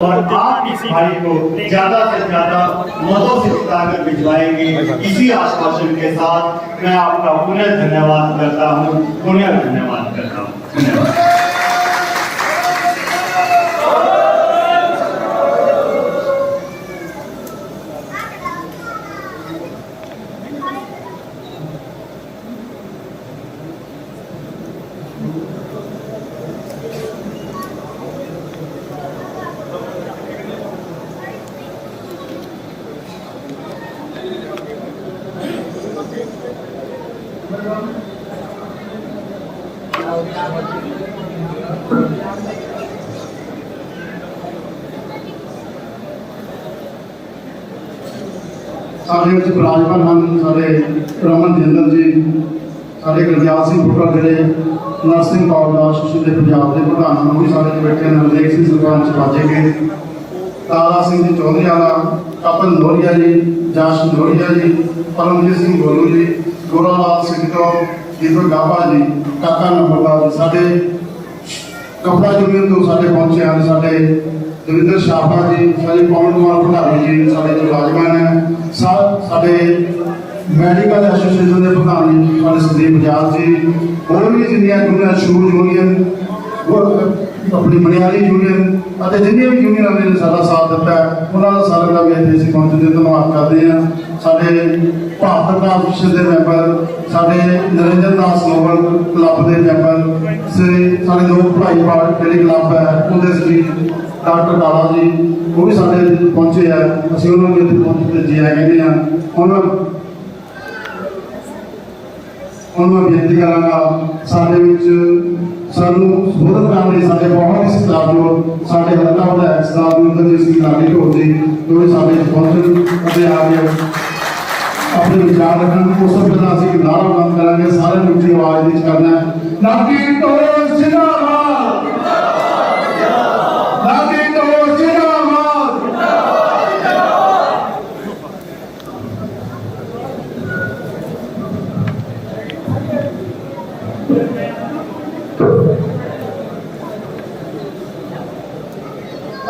और आप इस भाई को ज़्यादा से ज़्यादा मदों से जिताकर भिजवाएँगे, इसी आश्वासन के साथ मैं आपका पुनः धन्यवाद करता हूँ, पुनः धन्यवाद करता हूँ। धन्यवाद। ਸਾਡੇ ਵਿੱਚ ਵਿਰਾਜਮਾਨ ਹਨ, ਸਾਡੇ ਰਮਨ ਜਿੰਦਲ ਜੀ, ਸਾਡੇ ਗੁਰਦਿਆਲ ਸਿੰਘ ਫੁੱਟਰ ਜਿਹੜੇ ਨਰਸਿੰਘ ਕਾਲਜ ਦੇ ਪੰਜਾਬ ਦੇ ਪ੍ਰਧਾਨ ਹਨ, ਉਹ ਵੀ ਸਾਡੇ ਵਿੱਚ ਬੈਠੇ ਹਨ, ਹਰਦੇਵ ਸਿੰਘ ਸਰਪੰਚ ਬਾਜੇਗੇ ਤਾਰਾ ਸਿੰਘ ਜੀ ਚੌਧਰੀ ਵਾਲਾ, ਕਪਲ ਲੋਰੀਆ ਜੀ ਜਾਸ਼ ਲੋਰੀਆ ਜੀ, ਪਰਮਜੀਤ ਸਿੰਘ ਗੋਲੂ ਜੀ, ਗੋਰਾਲਾਲ ਸਿੰਘ ਤੋਂ ਦੀਪਕ ਗਾਬਾ ਜੀ, ਕਾਕਾ ਨੰਬਰਦਾਰ ਜੀ, ਸਾਡੇ ਕਪੜਾ ਯੂਨੀਅਨ ਤੋਂ ਸਾਡੇ ਪਹੁੰਚੇ ਹਨ, ਸਾਡੇ ਦਵਿੰਦਰ ਸ਼ਾਹਪਾ ਜੀ ਸਾਡੇ ਪਵਨ ਕੁਮਾਰ ਭੰਡਾਰੀ ਜੀ, ਸਾਡੇ ਜੋ ਮੁਲਾਜ਼ਮਾਨ ਹੈ ਸਾਡੇ ਮੈਡੀਕਲ ਐਸੋਸੀਏਸ਼ਨ ਦੇ ਪ੍ਰਧਾਨ ਜੀ, ਸਾਡੇ ਸੰਦੀਪ ਬਜਾਜ ਜੀ, ਹੋਰ ਵੀ ਜਿੰਨੀਆਂ ਯੂਨੀਅਨ ਸ਼ੂਰ ਯੂਨੀਅਨ ਆਪਣੀ ਮਨਿਆਰੀ ਯੂਨੀਅਨ ਅਤੇ ਜਿੰਨੀਆਂ ਵੀ ਯੂਨੀਅਨਾਂ ਨੇ ਸਾਡਾ ਸਾਥ ਦਿੱਤਾ ਉਹਨਾਂ ਦਾ ਸਾਰਿਆਂ ਦਾ ਵੀ ਇੱਥੇ ਅਸੀਂ ਪਹੁੰਚਣ ਦੇ ਧੰਨਵਾਦ ਕਰਦੇ ਹਾਂ। ਸਾਡੇ ਭਾਰਤ ਕਾਂਗਰਸ ਦੇ ਮੈਂਬਰ, ਸਾਡੇ ਨਰਿੰਦਰ ਦਾਸ ਨੋਬਲ ਕਲੱਬ ਦੇ ਮੈਂਬਰ, ਸ੍ਰੀ, ਸਾਡੇ ਲੋਕ ਭਾਈ ਪਾਰਟੀ ਜਿਹੜੇ ਕਲੱਬ ਹੈ, ਉਹਦੇ ਸ੍ਰੀ ਡਾਕਟਰ ਕਾਲਾ ਜੀ, ਉਹ ਵੀ ਸਾਡੇ ਇੱਥੇ ਪਹੁੰਚੇ ਆ। ਅਸੀਂ ਉਹਨਾਂ ਨੂੰ ਇੱਥੇ ਪਹੁੰਚ ਤੇ ਜੀ ਆਇਆਂ ਕਹਿੰਦੇ ਆ, ਉਹਨਾਂ ਉਹਨਾਂ ਨੂੰ ਬੇਨਤੀ ਕਰਾਂਗਾ, ਸਾਡੇ ਵਿੱਚ ਸਾਨੂੰ ਸਬੋਧਨ ਕਰਨ ਲਈ ਸਾਡੇ ਬਹੁਤ ਹੀ ਸਤਿਕਾਰਯੋਗ ਸਾਡੇ ਹਲਕਾ ਵਿਧਾਇਕ ਸਾਹਿਬ ਨੂੰ ਸਿੰਘ ਲਾਡੀ ਢੋਲ ਜੀ ਜੋ ਵੀ ਸਾਡੇ ਵਿੱਚ ਪਹੁੰਚਣ ਅਤੇ ਆ ਕੇ ਆਪਣੇ ਵਿਚਾਰ ਰੱਖਣ। ਉਸ ਤੋਂ ਪਹਿਲਾਂ ਅਸੀਂ ਇੱਕ ਨਾਰਾ ਬੁਲੰਦ ਕਰਾਂਗੇ ਸਾਰੇ ਨੂੰ ਉੱਚੀ ਆਵਾਜ਼ ਵਿੱਚ ਕਰਨਾ ਹੈ। ਨਾਗੀ ਟੋਲ ਜਿੰਦਾਬਾਦ ਨਾਗੀ ਟੋਲ ਜਿੰਦਾਬਾਦ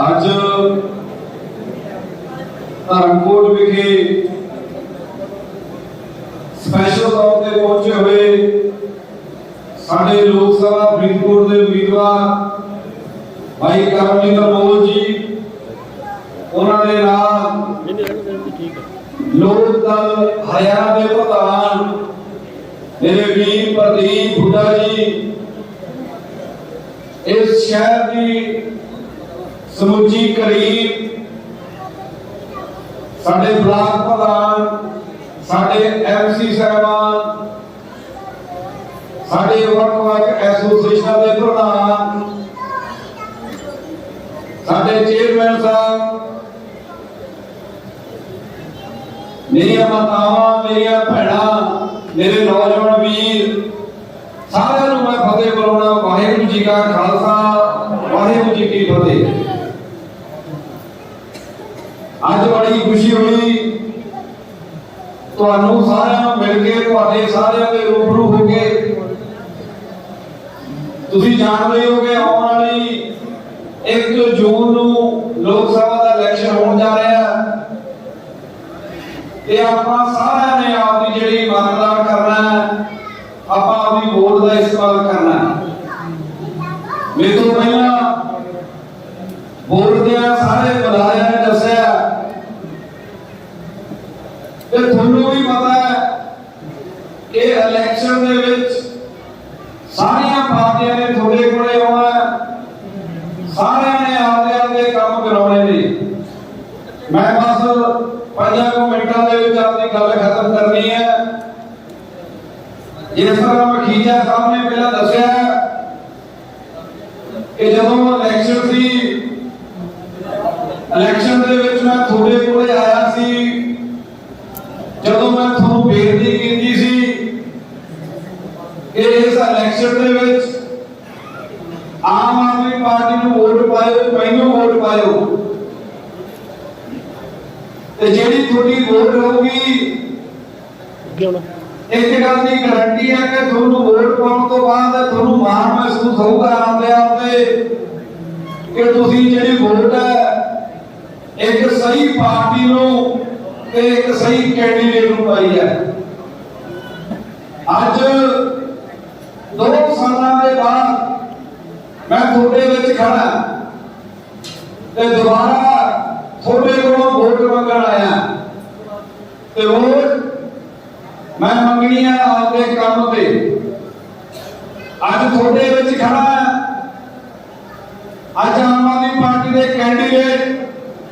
ਅੱਜ ਧਰਮਕੋਟ ਵਿਖੇ ਸਪੈਸ਼ਲ ਤੌਰ ਤੇ ਪਹੁੰਚੇ ਹੋਏ ਸਾਡੇ ਲੋਕ ਸਭਾ ਫਰੀਦਕੋਟ ਦੇ ਉਮੀਦਵਾਰ ਭਾਈ ਕਰਮਜੀਤ ਅਨਮੋਲ ਜੀ, ਉਹਨਾਂ ਦੇ ਨਾਲ ਲੋਕ ਦਲ ਹਰਿਆਣਾ ਦੇ ਪ੍ਰਧਾਨ ਮੇਰੇ ਵੀਰ ਪ੍ਰਦੀਪ ਬੁੱਢਾ ਜੀ, ਇਸ ਸ਼ਹਿਰ ਦੀ ਸਮੁੱਚੀ ਕਰੀਬ ਸਾਡੇ ਬਲਾਕ ਪ੍ਰਧਾਨ, ਸਾਡੇ ਐਮਸੀ ਸਾਹਿਬਾਨ, ਸਾਡੇ ਵੱਖ-ਵੱਖ ਐਸੋਸੀਏਸ਼ਨਾਂ ਦੇ ਪ੍ਰਧਾਨ ਸਾਡੇ ਚੇਅਰਮੈਨ ਸਾਹਿਬ, ਮੇਰੀਆਂ ਮਾਤਾਵਾਂ, ਮੇਰੀਆਂ ਭੈਣਾਂ, ਮੇਰੇ ਨੌਜਵਾਨ ਵੀਰ, ਸਾਰਿਆਂ ਨੂੰ ਮੈਂ ਫਤਿਹ ਬੁਲਾਉਣਾ, ਵਾਹਿਗੁਰੂ ਜੀ ਕਾ ਖਾਲਸਾ, ਵਾਹਿਗੁਰੂ ਜੀ ਕੀ ਫਤਿਹ। ਅੱਜ ਬੜੀ ਖੁਸ਼ੀ ਹੋਈ। ਤੁਹਾਨੂੰ ਸਾਰਿਆਂ ਨੂੰ ਮਿਲ ਕੇ, ਤੁਹਾਡੇ ਸਾਰਿਆਂ ਦੇ ਰੂਬਰੂ ਹੋ ਕੇ। ਤੁਸੀਂ ਜਾਣਦੇ ਹੋ ਕਿ ਆਉਣ ਵਾਲੀ। 1 ਜੂਨ ਨੂੰ ਲੋਕ ਸਭਾ ਦਾ ਇਲੈਕਸ਼ਨ ਹੋਣ ਜਾ ਰਿਹਾ ਤੇ ਆਪਾਂ ਸਾਰਿਆਂ ਨੇ ਆਪਦੀ ਜਿਹੜੀ ਮਤਦਾਨ ਕਰਨਾ ਹੈ ਆਪਾਂ ਆਪਦੀ ਵੋਟ ਦਾ ਇਸਤੇਮਾਲ ਕਰਨਾ ਹੈ ਮੇਰੇ ਤੋਂ ਪਹਿਲਾਂ ਬੋਰਡ ਦੇ ਸਾਰੇ ਬੁਲਾਰਿਆਂ ਨੇ ਦੱਸਿਆ ਤੇ ਤੁਹਾਨੂੰ ਵੀ ਪਤਾ ਹੈ ਕਿ ਇਲੈਕਸ਼ਨ ਦੇ ਵਿੱਚ ਸਾਰੀਆਂ ਪਾਰਟੀਆਂ ਨੇ ਤੁਹਾਡੇ ਕੋਲੇ ਆਉਣਾ ਹੈ। ਸਾਰਿਆਂ ਨੇ ਆਪਦੇ ਆਪਦੇ ਕੰਮ ਕਰਾਉਣੇ ਨੇ ਮੈਂ ਬਸ ਪੰਜਾਂ ਮਿੰਟਾਂ ਦੇ ਵਿੱਚ ਆਪਣੀ ਗੱਲ ਖਤਮ ਕਰਨੀ ਹੈ। ਜਿਸ ਤਰ੍ਹਾਂ ਮਖੀਜਾ ਸਾਹਿਬ ਨੇ ਪਹਿਲਾਂ ਦੱਸਿਆ ਕਿ ਜਦੋਂ ਇਲੈਕਸ਼ਨ ਸੀ ਇਲੈਕਸ਼ਨ ਦੇ ਵਿੱਚ ਮੈਂ ਤੁਹਾਡੇ ਕੋਲੇ ਆਇਆ ਸੀ। ਜਦੋਂ ਮੈਂ ਤੁਹਾਨੂੰ ਬੇਨਤੀ ਕੀਤੀ ਸੀ ਕਿ ਇਸ ਇਲੈਕਸ਼ਨ ਦੇ ਵਿੱਚ ਆਮ ਆਦਮੀ ਪਾਰਟੀ ਨੂੰ ਵੋਟ ਪਾਇਓ ਮੈਨੂੰ ਵੋਟ ਪਾਇਓ ਤੇ ਜਿਹੜੀ ਤੁਹਾਡੀ ਵੋਟ ਹੋਊਗੀ ਇੱਕ ਗੱਲ ਦੀ ਗਾਰੰਟੀ ਹੈ ਕਿ ਤੁਹਾਨੂੰ ਵੋਟ ਪਾਉਣ ਤੋਂ ਬਾਅਦ ਤੁਹਾਨੂੰ ਮਾਣ ਮਹਿਸੂਸ ਹੋਊਗਾ ਆਪਦੇ ਆਪ ਤੇ ਕਿ ਤੁਸੀਂ ਜਿਹੜੀ ਵੋਟ ਹੈ ਸਹੀ ਪਾਰਟੀ ਨੂੰ ਤੇ ਇੱਕ ਸਹੀ ਕੈਂਡੀਡੇਟ ਨੂੰ ਪਾਈ ਹੈ। ਅੱਜ ਦੋ ਸਾਲਾਂ ਦੇ ਬਾਅਦ ਮੈਂ ਤੁਹਾਡੇ ਵਿੱਚ ਖੜਾ ਤੇ ਦੁਬਾਰਾ ਤੁਹਾਡੇ ਕੋਲੋਂ ਵੋਟ ਮੰਗਣ ਆਇਆ। ਤੇ ਵੋਟ ਮੈਂ ਮੰਗਣੀ ਆ ਆਪਦੇ ਕੰਮ ਤੇ। ਅੱਜ ਤੁਹਾਡੇ ਵਿੱਚ ਖੜਾ ਹਾਂ ਅੱਜ ਆਮ ਆਦਮੀ ਪਾਰਟੀ ਦੇ ਕੈਂਡੀਡੇਟ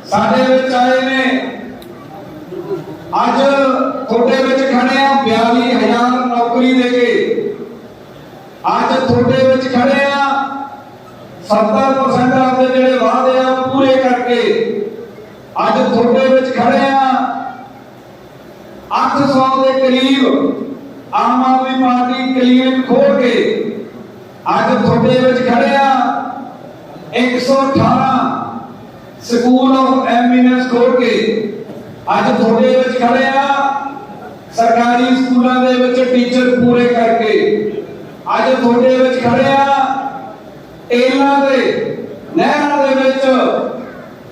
ਸਾਡੇ ਵਿੱਚ ਆਏ ਨੇ। ਅੱਜ ਤੁਹਾਡੇ ਵਿੱਚ ਖੜੇ ਆ 42000 ਨੌਕਰੀ ਦੇ ਕੇ। ਅੱਜ ਤੁਹਾਡੇ ਵਿੱਚ ਖੜੇ ਆ 70% ਆਪਦੇ ਜਿਹੜੇ ਵਾਅਦੇ ਆ ਉਹ ਪੂਰੇ ਕਰਕੇ। ਅੱਜ ਤੁਹਾਡੇ ਵਿੱਚ ਖੜੇ ਆ 800 ਦੇ ਕਰੀਬ ਆਮ ਆਦਮੀ ਪਾਰਟੀ ਕਲੀਨਿਕ ਖੋਲ ਕੇ ਅੱਜ ਤੁਹਾਡੇ ਵਿੱਚ ਖੜੇ 118 ਸਕੂਲ ਆਫ ਐਮਿਨੈਂਸ ਖੋਲ ਕੇ ਅੱਜ ਤੁਹਾਡੇ ਵਿੱਚ ਖੜੇ ਸਰਕਾਰੀ ਸਕੂਲਾਂ ਦੇ ਵਿੱਚ ਟੀਚਰ ਪੂਰੇ ਕਰਕੇ ਅੱਜ ਤੁਹਾਡੇ ਵਿੱਚ ਖੜਿਆ ਆ ਦੇ, ਨਹਿਰਾਂ ਦੇ ਵਿੱਚ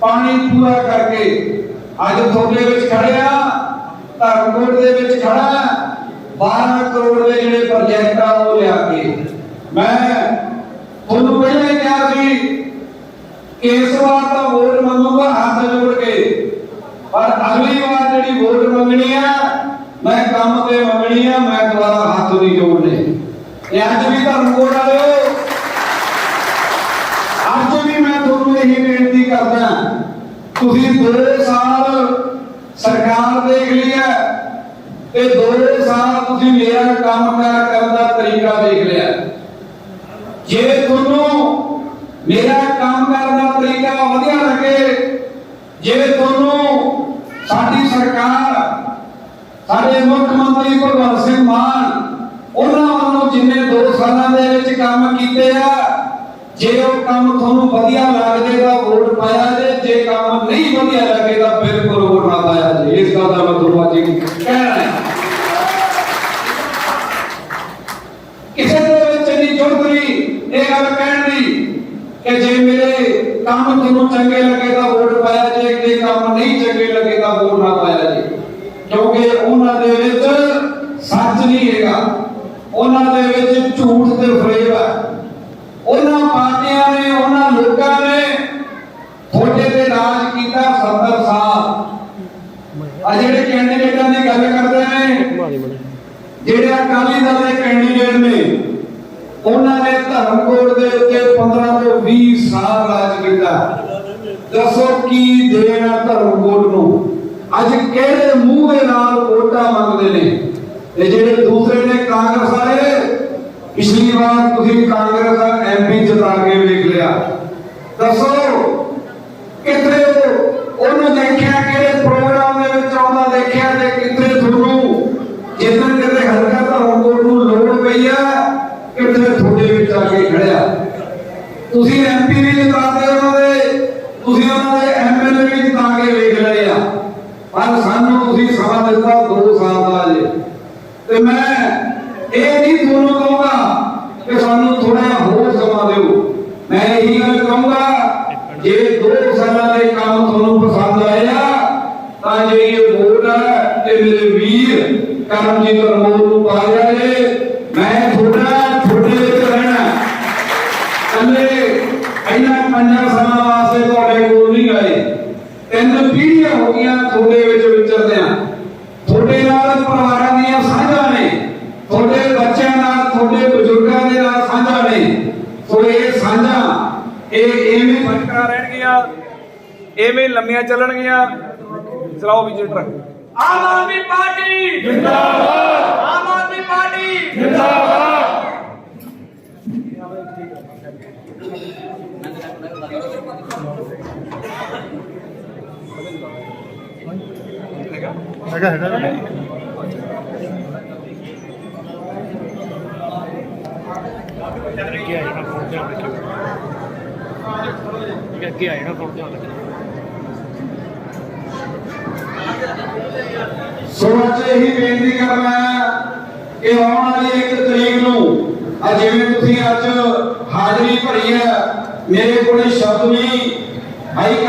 ਪਾਣੀ ਪੂਰਾ ਕਰਕੇ ਅੱਜ ਤੁਹਾਡੇ ਵਿੱਚ ਖੜਿਆ ਧਰਮਕੋਟ ਦੇ ਵਿੱਚ ਖੜਾ 12 ਕਰੋੜ ਦੇ ਜਿਹੜੇ ਪ੍ਰੋਜੈਕਟ ਆ ਉਹ ਲਿਆ ਕੇ। ਮੈਂ ਤੁਹਾਨੂੰ ਪਹਿਲਾਂ ਹੀ ਕਿਹਾ ਸੀ ਕਿ ਇਸ ਵਾਰ ਤਾਂ ਵੋਟ ਮੰਗੂਗਾ, ਹੱਥ ਜੋੜ ਕੇ। ਪਰ ਅਗਲੀ ਵਾਰ ਜਿਹੜੀ ਵੋਟ ਮੰਗਣੀ ਆ, ਮੈਂ ਕੰਮ ਤੇ ਮੰਗਣੀ ਆ, ਮੈਂ ਦੁਬਾਰਾ ਹੱਥ ਨਹੀਂ ਜੋੜਨੇ ਇਹ ਅੱਜ ਵੀ ਧਰਮਕੋਟ ਵਾਲਿਓ, ਅੱਜ ਵੀ ਮੈਂ ਤੁਹਾਨੂੰ ਇਹੀ ਬੇਨਤੀ ਕਰਦਾ। ਤੁਸੀਂ 2 ਸਾਲ ਸਰਕਾਰ ਦੇਖ ਲਈ ਹੈ ਤੇ 2 ਸਾਲ ਤੁਸੀਂ ਮੇਰਾ ਕੰਮਕਾਰ ਕਰਨ ਦਾ ਤਰੀਕਾ ਦੇਖ ਲਿਆ। ਜੇ ਤੁਹਾਨੂੰ ਮੇਰਾ ਕੰਮ ਕਰਨ ਦਾ ਤਰੀਕਾ ਵਧੀਆ ਲੱਗੇ, ਜੇ ਤੁਹਾਨੂੰ ਸਾਡੀ ਸਰਕਾਰ, ਸਾਡੇ ਮੁੱਖ ਮੰਤਰੀ ਭਗਵੰਤ ਸਿੰਘ ਮਾਨ, ਉਹਨਾਂ ਵੱਲੋਂ ਜਿੰਨੇ 2 ਸਾਲਾਂ ਦੇ ਵਿੱਚ ਕੰਮ ਕੀਤੇ ਆ ਜੇ ਉਹ ਕੰਮ ਤੁਹਾਨੂੰ ਵਧੀਆ ਲੱਗਦੇ ਤਾਂ ਵੋਟ ਪਾਇਆ ਜੇ ਜੇ ਕੰਮ ਨਹੀਂ ਵਧੀਆ ਲੱਗੇ ਤਾਂ ਬਿਲਕੁਲ ਵੋਟ ਨਾ ਪਾਇਆ ਜੇ। ਇਸ ਗੱਲ ਦਾ ਮੈਂ ਤੁਹਾਨੂੰ ਅੱਜ ਕਹਿਣਾ ਹੈ। ਕਿਸੇ ਦੇ ਵਿੱਚ ਨਹੀਂ ਜੁੜਤ ਇਹ ਗੱਲ ਕਹਿਣ ਦੀ ਕਿ ਜੇ ਮੇਰੇ ਕੰਮ ਤੁਹਾਨੂੰ ਚੰਗੇ ਲੱਗੇ ਤਾਂ ਵੋਟ ਪਾਇਆ ਜੇ ਜੇ ਕੰਮ ਨਹੀਂ ਚੰਗੇ ਲੱਗੇ ਤਾਂ ਵੋਟ ਨਾ ਪਾਇਆ ਜੇ। ਕਿਉਂਕਿ ਉਹਨਾਂ ਦੇ ਵਿੱਚ ਸੱਚ ਨਹੀਂ ਹੈਗਾ। ਉਹਨਾਂ ਦੇ ਵਿੱਚ ਝੂਠ ਤੇ ਫਰੇਬ ਹੈ। ਉਹਨਾਂ ਪਾਰਟੀਆਂ ਨੇ, ਉਹਨਾਂ ਲੋਕਾਂ ਨੇ ਤੁਹਾਡੇ ਤੇ ਰਾਜ ਕੀਤਾ 70 ਸਾਲ। ਆ ਜਿਹੜੇ ਕੈਂਡੀਡੇਟਾਂ ਦੀ ਗੱਲ ਕਰਦੇ ਨੇ, ਜਿਹੜੇ ਅਕਾਲੀ ਦਲ ਦੇ ਕੈਂਡੀਡੇਟ ਨੇ, ਉਹਨਾਂ ਨੇ ਧਰਮਕੋਟ ਦੇ ਉੱਤੇ 15 ਤੋਂ 20 ਸਾਲ ਰਾਜ ਕੀਤਾ। ਦੱਸੋ ਕੀ ਦੇਣਾ ਧਰਮ ਧਰਮਕੋਟ ਨੂੰ? ਅੱਜ ਕਿਹੜੇ ਮੂੰਹ ਦੇ ਨਾਲ ਵੋਟਾਂ ਮੰਗਦੇ ਨੇ? ਤੇ ਜਿਹੜੇ ਦੂਸਰੇ ਨੇ ਕਾਂਗਰਸ ਵਾਲੇ ਪਿਛਲੀ ਵਾਰ ਤੁਸੀਂ ਕਾਂਗਰਸ ਦਾ ਐਮਪੀ ਜਿਤਾ ਕੇ ਵੇਖ ਲਿਆ। ਦੱਸੋ, ਕਿੱਥੇ ਉਹਨੂੰ ਦੇਖਿਆ ਕਿਹੜੇ ਪ੍ਰੋਗਰਾਮ ਦੇ ਵਿੱਚ ਆਉਂਦਾ, ਦੇਖਿਆ ਤੇ ਕਿੱਥੇ ਤੁਹਾਨੂੰ? ਜਿੱਦਣ ਕਿਤੇ ਹਲਕਾ ਧਰਮਕੋਟ ਨੂੰ ਲੋੜ ਪਈ ਆ, ਕਿੱਥੇ ਤੁਹਾਡੇ ਵਿੱਚ ਆ ਕੇ ਖੜਿਆ? ਤੁਸੀਂ ਐਮਪੀ ਵੀ ਜਿਤਾਦੇ ਉਹਨਾਂ ਦੇ, ਤੁਸੀਂ ਉਹਨਾਂ ਦੇ ਐਮਐਲਏ ਵੀ ਜਿਤਾ ਕੇ ਵੇਖ ਲਏ ਆ। ਪਰ ਸਾਨੂੰ ਤੁਸੀਂ ਸਮਾਂ ਦਿੱਤਾ 2 ਸਾਲ ਦਾ ਜੇ। ਤੇ ਮੈਂ ਇਹ ਨਹੀਂ ਤੁਹਾਨੂੰ ਕਹੂੰਗਾ ਕਿ ਸਾਨੂੰ ਥੋੜਾ ਹੋਰ ਸਮਾਂ ਦਿਓ। ਮੈਂ ਇਹੀ ਗੱਲ ਕਹੂੰਗਾ, ਜੇ 2 ਸਾਲਾਂ ਦੇ ਕੰਮ ਤੁਹਾਨੂੰ ਪਸੰਦ ਆਇਆ ਤਾਂ ਜੇ ਇਹ ਵੋਟ ਹੈ ਤੇ ਮੇਰੇ ਵੀਰ ਕਰਮਜੀਤ ਅਨਮੋਲ ਨੂੰ ਪਾ ਜਾਏ ਮੈਂ ਤੁਹਾਡਾ, ਤੁਹਾਡੇ ਵਿੱਚ ਰਹਿਣਾ। ਕੱਲੇ ਇਹਨਾਂ ਪੰਜਾਂ ਸਾਲਾਂ ਵਾਸਤੇ ਤੁਹਾਡੇ ਕੋਲ ਨਹੀਂ ਆਏ। ਤਿੰਨ ਪੀੜ੍ਹੀਆਂ ਹੋ ਗਈਆਂ ਤੁਹਾਡੇ ਵਿੱਚ ਵਿਚਰਦਿਆਂ ਤੁਹਾਡੇ ਨਾਲ ਪਰਿਵਾਰਾਂ ਦੀਆਂ ਸਾਂਝਾਂ ਨੇ ਤੁਹਾਡੇ ਬੱਚਿਆਂ ਨਾਲ ਤੁਹਾਡੇ ਬਜ਼ੁਰਗਾਂ ਦੇ ਨਾਲ ਸਾਂਝਾਂ ਨੇ। ਸੋ ਇਹ ਸਾਂਝਾਂ ਇਹ ਐਵੇਂ ਫਟਕਾ ਰਹਿਣਗੀਆਂ ਐਵੇਂ ਲੰਮੀਆਂ ਚੱਲਣਗੀਆਂ। ਚਲਾਓ ਵੀ ਜੀ ਟਰੱਕ ਆਮ ਆਦਮੀ ਪਾਰਟੀ ਜਿੰਦਾਬਾਦ। ਆਮ ਆਦਮੀ ਪਾਰਟੀ ਹੈਗਾ ਹੈਗਾ। ਅੱਗੇ ਆਏਗਾ ਫੋਨ ਧਿਆਨ ਰੱਖਿਓ। ਇਹ ਅੱਗੇ ਆਏਗਾ ਫੋਨ ਧਿਆਨ ਰੱਖਿਓ। ਸੋ ਅੱਜ ਇਹੀ ਬੇਨਤੀ ਕਰਨਾ ਕਿ ਆਉਣ ਵਾਲੀ ਇੱਕ ਤਰੀਕ ਨੂੰ, ਆ ਜਿਵੇਂ ਤੁਸੀਂ ਅੱਜ ਹਾਜ਼ਰੀ ਭਰੀ ਹੈ, ਮੇਰੇ ਕੋਲੇ ਸ਼ਬਦ ਨਹੀਂ ਭਾਈ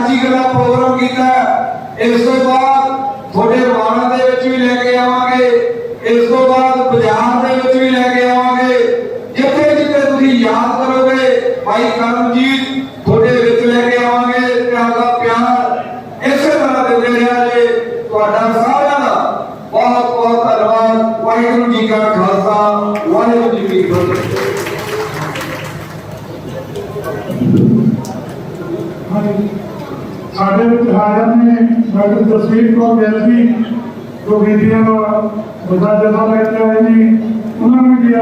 25 ਦਾ ਪ੍ਰੋਗਰਾਮ ਕੀਤਾ ਇਸ ਤੋਂ ਬਾਅਦ ਤੁਹਾਡੇ ਡਾਕਟਰ ਜਸਵੀਰ ਕੌਰ ਗਿੱਲ ਜੀ ਜੋ ਬੀਬੀਆਂ ਦਾ ਵੱਡਾ ਜਥਾ ਲੈ ਕੇ ਆਏ ਨੇ ਉਹਨਾਂ ਨੂੰ ਵੀ ਆ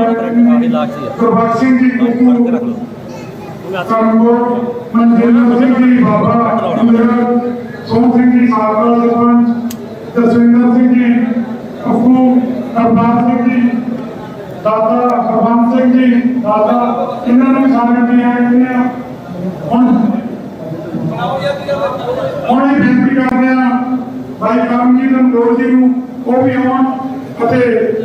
ਗੁਰਬਖਸ਼ ਸਿੰਘ ਜੀ ਕੁੱਕੂ ਕਰਮਕੋਟ ਮਨਜਿੰਦਰ ਸਿੰਘ ਜੀ ਬਾਬਾ ਇੰਦਰ ਸੋਹਣ ਸਿੰਘ ਜੀ ਸਾਬਕਾ ਸਰਪੰਚ ਜਸਵਿੰਦਰ ਸਿੰਘ ਜੀ ਅਫੂ ਕਰਨਾਲ ਸਿੰਘ ਜੀ ਦਾਦਾ ਹਰਬੰਸ ਸਿੰਘ ਜੀ ਦਾਦਾ ਇਹਨਾਂ ਨੂੰ ਵੀ ਸਾਰਿਆਂ ਨੇ ਆਏ ਨੇ ਹੁਣ ਹੁਣ ਇਹ ਬੇਨਤੀ ਕਰਦੇ ਆ ਭਾਈ ਕਰਮਜੀਤ ਅੰਦੋੜ ਜੀ ਨੂੰ ਉਹ ਵੀ ਆਉਣ ਅਤੇ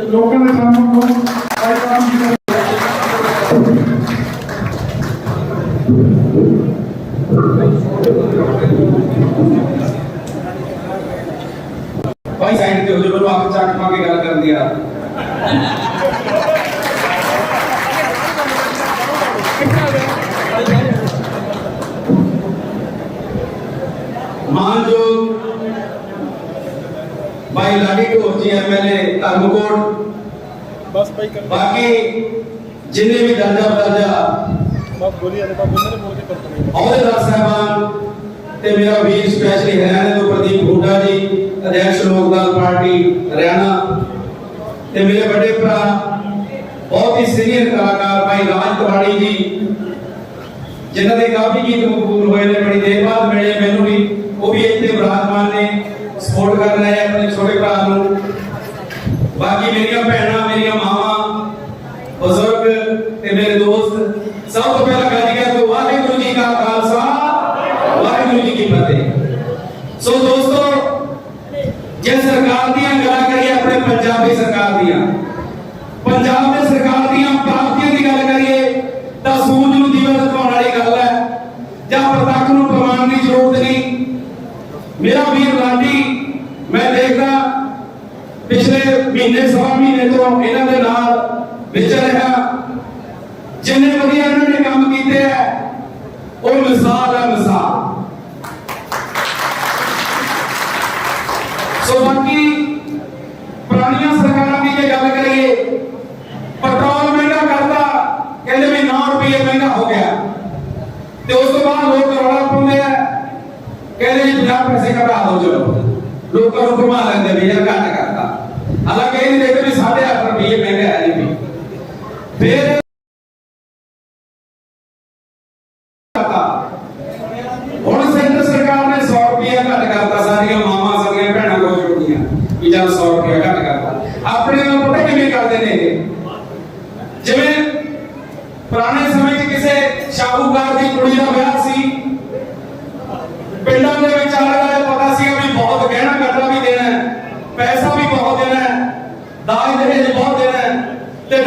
ਲੋਕਾਂ ਦੇ ਸਾਹਮਣੇ ਭਾਈ ਕਰਮਜੀਤ ਭਾਈ ਸਾਈਡ ਤੇ ਹੋ ਜਾਓ ਮੈਨੂੰ ਆਪ ਚੱਕ ਪਾ ਕੇ ਗੱਲ ਕਰਨ ਦਿਆ ਮਾਨਯੋਗ ਭਾਈ ਲਾਡੀ ਢੋਰ ਜੀ ਐਮਐਲਏ ਧਰਮਕੋਟ ਬਸ ਭਾਈ ਕਰ ਬਾਕੀ ਜਿੰਨੇ ਵੀ ਦਰਜਾ ਦਰਜਾ ਬਸ ਗੋਲੀ ਆਲੇ ਬਾ ਬੰਦੇ ਨੇ ਬੋਲ ਕੇ ਕਰਤਨੇ ਅਹੁਦੇਦਾਰ ਸਾਹਿਬਾਨ ਤੇ ਮੇਰਾ ਵੀਰ ਸਪੈਸ਼ਲੀ ਹਰਿਆਣਾ ਤੋਂ ਪ੍ਰਦੀਪ ਹੁੱਡਾ ਜੀ ਅਧਿਕਸ਼ ਲੋਕ ਦਲ ਪਾਰਟੀ ਹਰਿਆਣਾ। ਤੇ ਮੇਰੇ ਵੱਡੇ ਭਰਾ ਬਹੁਤ ਹੀ ਸੀਨੀਅਰ ਕਲਾਕਾਰ ਭਾਈ ਰਾਜ ਤਿਵਾੜੀ ਜੀ ਜਿਨ੍ਹਾਂ ਦੇ ਕਾਫੀ ਗੀਤ ਮਕਬੂਲ ਹੋਏ ਨੇ ਬੜੀ ਦੇਰ ਬਾਅਦ ਮਿਲੇ ਮੈਨੂੰ ਵੀ ਉਹ ਵੀ ਇੱਥੇ ਬਰਾਤਮਾਨ ਨੇ। ਸਪੋਰਟ ਕਰ ਰਹੇ ਆ ਆਪਣੇ ਛੋਟੇ ਭਰਾ ਨੂੰ। ਬਾਕੀ ਮੇਰੀਆਂ ਭੈਣਾਂ, ਮੇਰੀਆਂ ਮਾਵਾਂ, ਬਜ਼ੁਰਗ ਤੇ ਮੇਰੇ ਦੋਸਤ, ਸਭ ਤੋਂ ਪਹਿਲਾਂ ਗੱਜ ਗਿਆ ਕੋ ਵਾਹਿਗੁਰੂ ਜੀ ਕਾ ਖਾਲਸਾ, ਵਾਹਿਗੁਰੂ ਜੀ ਕੀ ਫਤਿਹ। ਸੋ ਦੋਸਤੋ ਜੇ ਸਰਕਾਰ ਦੀਆਂ ਗੱਲਾਂ ਕਰੀਏ, ਆਪਣੇ ਪੰਜਾਬੀ ਸਰਕਾਰ ਦੀਆਂ। ਪੰਜਾਬ ਦੇ ਸਰਕਾਰ ਦੀਆਂ ਪ੍ਰਾਪਤੀਆਂ ਦੀ ਗੱਲ ਕਰੀਏ, ਤਾਂ ਸੂਰਜ ਨੂੰ ਦੀਵਾ ਦਿਖਾਉਣ ਵਾਲੀ ਗੱਲ ਹੈ। ਜਾਂ ਪ੍ਰਤੱਖ ਨੂੰ ਪ੍ਰਮਾਣ ਦੀ ਜ਼ਰੂਰਤ ਨਹੀਂ। ਮੇਰਾ ਵੀਰ ਲਾਡੀ ਮੈਂ ਦੇਖਦਾ ਪਿਛਲੇ ਮਹੀਨੇ, ਸਵਾ ਮਹੀਨੇ ਤੋਂ ਇਹਨਾਂ ਦੇ ਨਾਲ ਵਿਚਰ ਰਿਹਾ। ਜਿੰਨੇ ਵਧੀਆ ਇਹਨਾਂ ਨੇ ਕੰਮ ਕੀਤੇ ਆ, ਉਹ ਮਿਸਾਲ ਹੈ ਮਿਸਾਲ। ਸੋ ਬਾਕੀ ਪੁਰਾਣੀਆਂ ਸਰਕਾਰਾਂ ਦੀ ਜੇ ਗੱਲ ਕਰੀਏ, ਪੈਟਰੋਲ ਮਹਿੰਗਾ ਕਰਦਾ ਕਹਿੰਦੇ ਵੀ 9 ਰੁਪਏ ਮਹਿੰਗਾ ਹੋ ਗਿਆ। ਤੇ ਉਸ ਤੋਂ ਬਾਅਦ ਲੋਕ ਰੌਲਾ ਪਾਉਂਦੇ ਆ, ਕਹਿੰਦੇ ਜੀ 50 ਪੈਸੇ ਘਟਾ ਦਿਓ ਚਲੋ ਲੋਕਾਂ ਨੂੰ ਘੁਮਾ ਲੈਂਦੇ ਵੀ ਯਾਰ ਘੱਟ అలాగైంది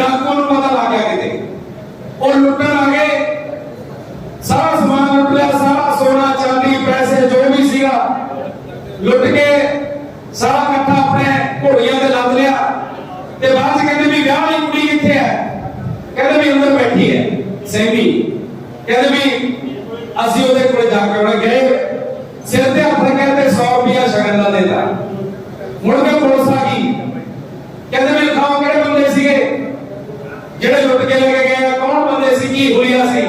ਤੇ ਡਾਕੂਆਂ ਨੂੰ ਪਤਾ ਲੱਗ ਗਿਆ ਕਿਤੇ ਉਹ ਲੁੱਟਣ ਆ ਗਏ ਸਾਰਾ ਸਮਾਨ ਲੁੱਟ ਲਿਆ ਸਾਰਾ ਸੋਨਾ ਚਾਂਦੀ ਪੈਸੇ ਜੋ ਵੀ ਸੀਗਾ ਲੁੱਟ ਕੇ ਸਾਰਾ ਇਕੱਠਾ ਆਪਣੇ ਘੋੜੀਆਂ ਤੇ ਲੱਦ ਲਿਆ ਤੇ ਬਾਅਦ 'ਚ ਕਹਿੰਦੇ ਵੀ ਵਿਆਹ ਵਾਲੀ ਕੁੜੀ ਕਿੱਥੇ ਹੈ ਕਹਿੰਦੇ ਵੀ ਅੰਦਰ ਬੈਠੀ ਹੈ ਸੈਮੀ ਕਹਿੰਦੇ ਵੀ ਅਸੀਂ ਉਹਦੇ ਕੋਲ ਜਾ ਕੇ ਉਹਨੇ ਗਏ ਸਿਰ ਤੇ ਹੱਥ ਰੱਖਿਆ ਤੇ 100 ਰੁਪਇਆ ਸ਼ਗਨ ਦਾ ਦੇਤਾ ਮੁੜ ਕੇ ਪੁਲਿਸ ਆ ਗਈ ਕਹਿੰਦੇ ਵੀ ਲਿਖਾਓ ਕਿਹੜੇ ਬੰਦੇ ਸੀਗੇ ਜਿਹੜੇ ਲੁੱਟ ਕੇ ਲੈ ਕੇ ਗਏ ਆ, ਕੌਣ ਬੰਦੇ ਸੀ ਕੀ ਹੁਲੀਆ ਸੀ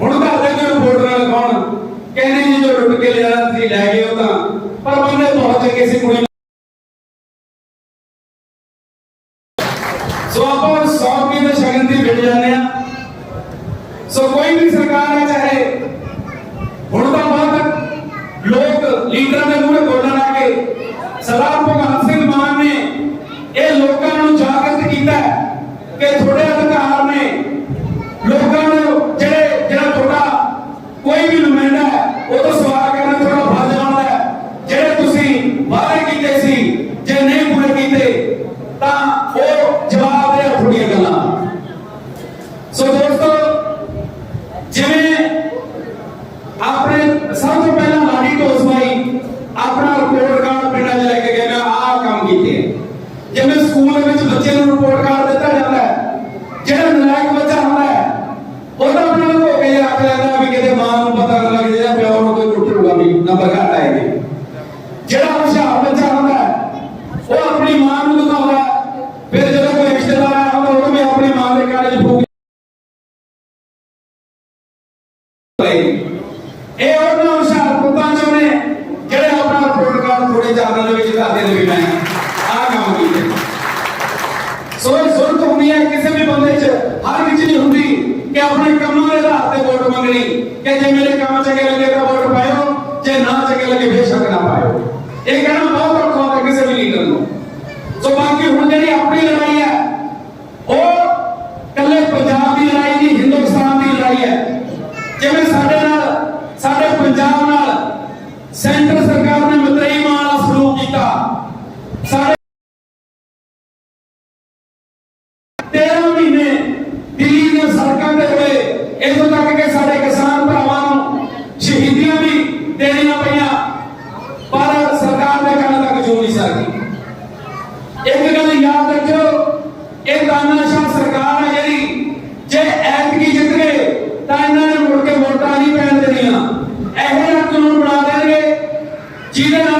ਹੁਣ ਘਰ ਦੇ ਕੋਈ ਰਿਪੋਰਟ ਨਾਲ ਕੌਣ ਕਹਿੰਦੇ ਜੀ ਜੋ ਲੁੱਟ ਕੇ ਲਿਆ ਸੀ ਲੈ ਗਏ ਉਹ ਤਾਂ ਪਰ ਬੰਦੇ ਬਹੁਤ ਚੰਗੇ ਕੁੜੀ ਸਭ ਤੋਂ ਪਹਿਲਾਂ ਲਾਡੀ ਆਪਣਾ ਰਿਪੋਰਟ ਕਾਰਡ ਪਿੰਡਾਂ 'ਚ ਲੈ ਕੇ ਗਏ ਮੈਂ ਆਹ ਕੰਮ ਕੀਤੇ। ਜੇ ਸਕੂਲ ਵਿੱਚ ਬੱਚਿਆਂ ਨੂੰ ਰਿਪੋਰਟ કે નહીં કે જે મેરે કામ જગ્યા લગે તો પાયો જે ના જગ્યા લગે ભેસ ના પાયો એ કામ जिन्हें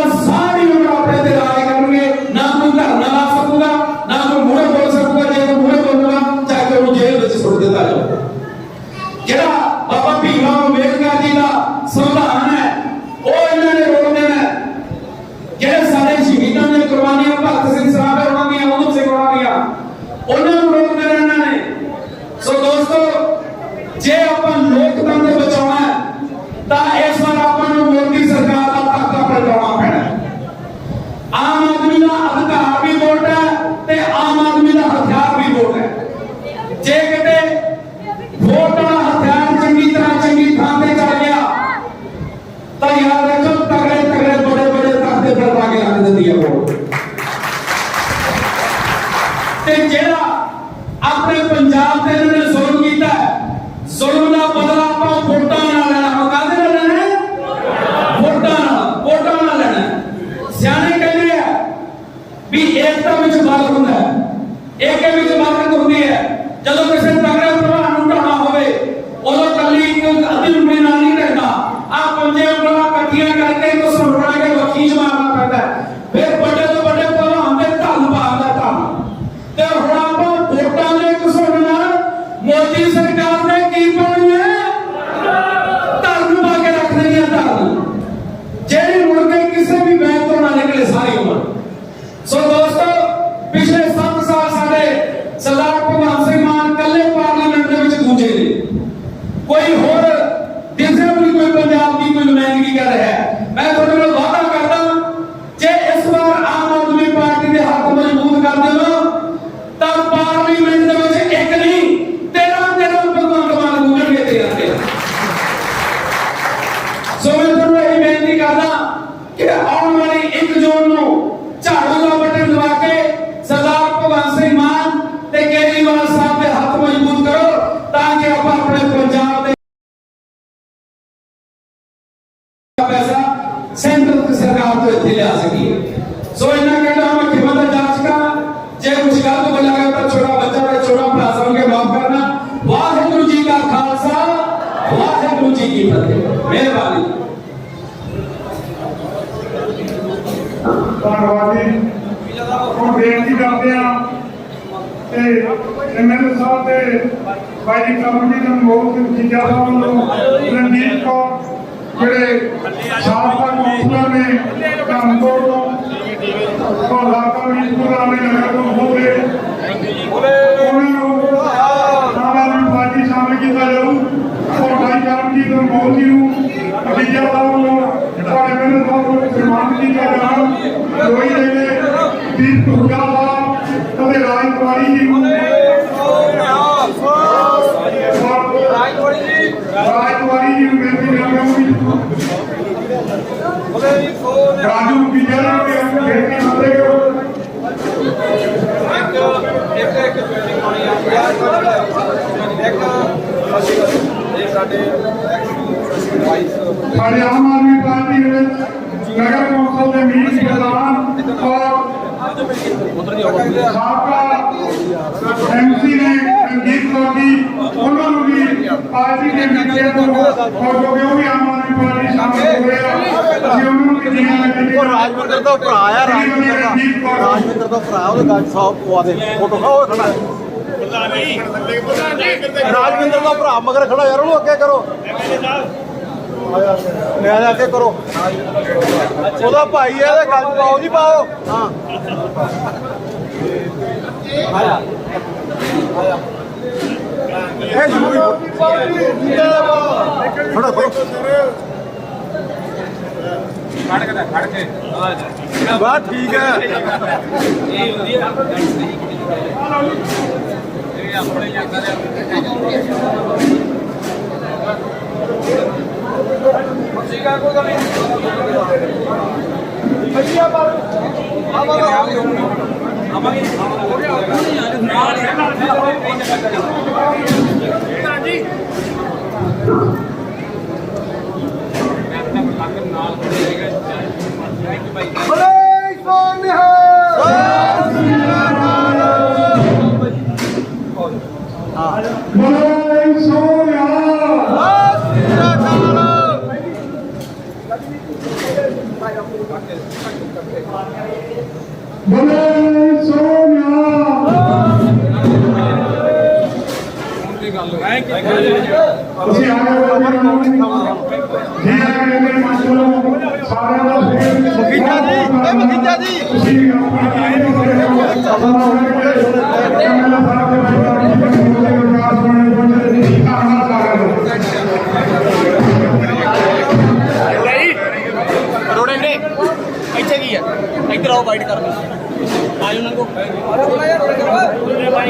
ਸਾਡੇ ਆਮ ਆਦਮੀ ਪਾਰਟੀ ਦੇ ਨਗਰ ਕੌਂਸਲ ਦੇ ਮੀਤ ਪ੍ਰਧਾਨ ਔਰ ਸਾਬਕਾ ਐਮਸੀ ਨੇ ਰਣਜੀਤ ਕੌਰ ਜੀ ਉਹਨਾਂ ਨੂੰ ਵੀ ਪਾਰਟੀ ਦੇ ਮੀਟਿੰਗ ਤੋਂ ਔਰ ਜੋ ਵੀ ਆਮ ਆਦਮੀ ਪਾਰਟੀ ਸ਼ਾਮਲ ਹੋ ਰਹੇ ਅਸੀਂ ਉਹਨਾਂ ਨੂੰ ਵੀ ਉਹ ਰਾਜਵਿੰਦਰ ਦਾ ਭਰਾ ਆ ਰਾਜਵਿੰਦਰ ਦਾ। ਰਾਜਵਿੰਦਰ ਦਾ ਭਰਾ ਉਹਦੇ ਗੱਲ ਸੌ ਪਵਾ ਦੇ ਫੋਟੋ ਖਾ ਉਹ ਖੜਾ ਰਾਜਵਿੰਦਰ ਦਾ ਭਰਾ ਮਗਰ ਖੜਾ ਯਾਰ ਉਹਨੂੰ ਅੱਗੇ ਕਰੋ। ਮੈਂ ਜਾ ਕੇ ਕਰੋ। ਉਹਦਾ ਭਾਈ ਹੈ ਇਹਦੇ ਗੱਲ ਪਾਓ ਜੀ ਪਾਓ। ਹਾਂ ਆਇਆ। ਆਇਆ ਇਹ ਜ਼ਰੂਰੀ ਖੜਾ ਖੜੋ ਖੜ ਕੇ ਖੜ ਕੇ ਬਾ ਠੀਕ ਹੈ। ਇਹ ਹੁੰਦੀ ਆ ਇਹ ਆਪਣੇ ਜਾਂਦਾ ਠੀਕ ਆ ਕੋਈ ਗੱਲ ਨਹੀਂ ਭਈਆ ਪਰ ਆਵਾਂਗੇ ਆਵਾਂਗੇ ਬਲੇ ਸੋਨਿਹਾ ਬੋਲੇ। ਸੋਨਿਆ ਬੋਲੇ ਸੋਨਿਆ ਅਸੀਂ ਆ ਗਏ ਬਾਬਾ ਨੂੰ ਜੀ ਆ ਗਏ ਮੇਰੇ ਮਾਸਟਰੋਂ ਸਾਰਿਆਂ ਦਾ ਫੇਰ ਮਖੀਜਾ ਜੀ ਇਹ ਮਖੀਜਾ ਜੀ ਤੁਸੀਂ ਆਪਣੀ ਟੀਮ ਨੂੰ ਅਸਾਂ ਹੋਏ ਕੈਮਰਾ ਸਾਹਿਬ ਦੇ ਬਾਰੇ ਵਿਕਾਸ ही है इधर आओ वाइट कर दो आज उनको